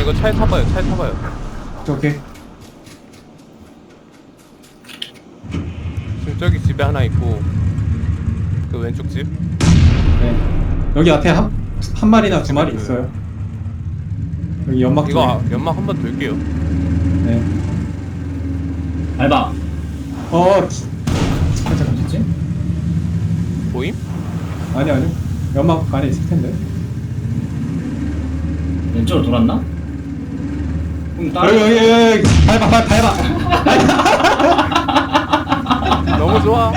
형 이거 차에 타봐요 차에 타봐요 오케이. 지금 저기 집에 하나 있고 그 왼쪽 집 네. 여기 앞에 한, 한 마리나 두 마리 있어요. 여기 연막 쪽에. 이거 아, 연막 한번 돌게요 네. 밟아. 어, 지- 잠깐, 잠깐. 뭐지? 보임? 아니, 아니. 연막 안에 있을 텐데. 왼쪽으로 돌았나? 그럼 여기, 여기, 여기, 여기. 밟아, 밟아, 밟아. 너무 좋아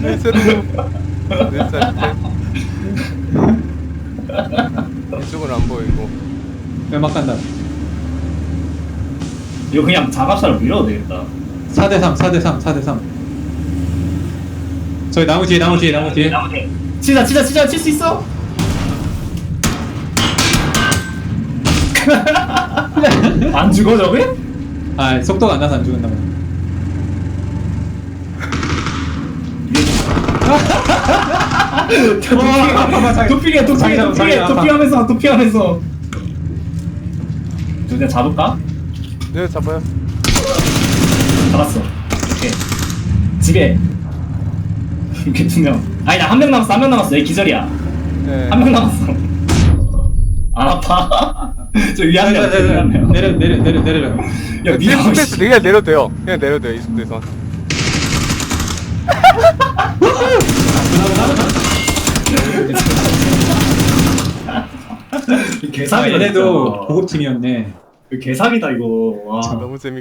네 세트 네 세트 이쪽은 안 보이고 연막 간다. 이거 그냥 자갑사로 밀어도 되겠다. 4대3, 4대3, 4대3. 저기 나무 뒤에, 나무 뒤에, 나무 뒤에. 나무 뒤에. 치자, 치자, 치자, 칠 수 있어? 안 죽어, 저게? 아, 속도가 안 나서 안 아파, 자기. 도핑해, 도핑해, 자기장, 도핑해, 아파. 도핑하면서, 도핑하면서. 저 그냥 잡을까? 네 잡아요 잡았어. 오케이. 집에. 이렇게 두 명. 아니, 나 한 명 남았어, 한 명 남았어. 얘 기절이야. 네 한 명 남았어. 안 아파. 저 저위 한 명. 내려, 내려, 내려, 내려. 야, 미안. 스페이스 그냥 내려도 돼요 그냥 내려도 돼요 이 속도에서 개사기다. 얘네도 진짜. 고급팀이었네. 개사기다 이거. 와. 너무 재밌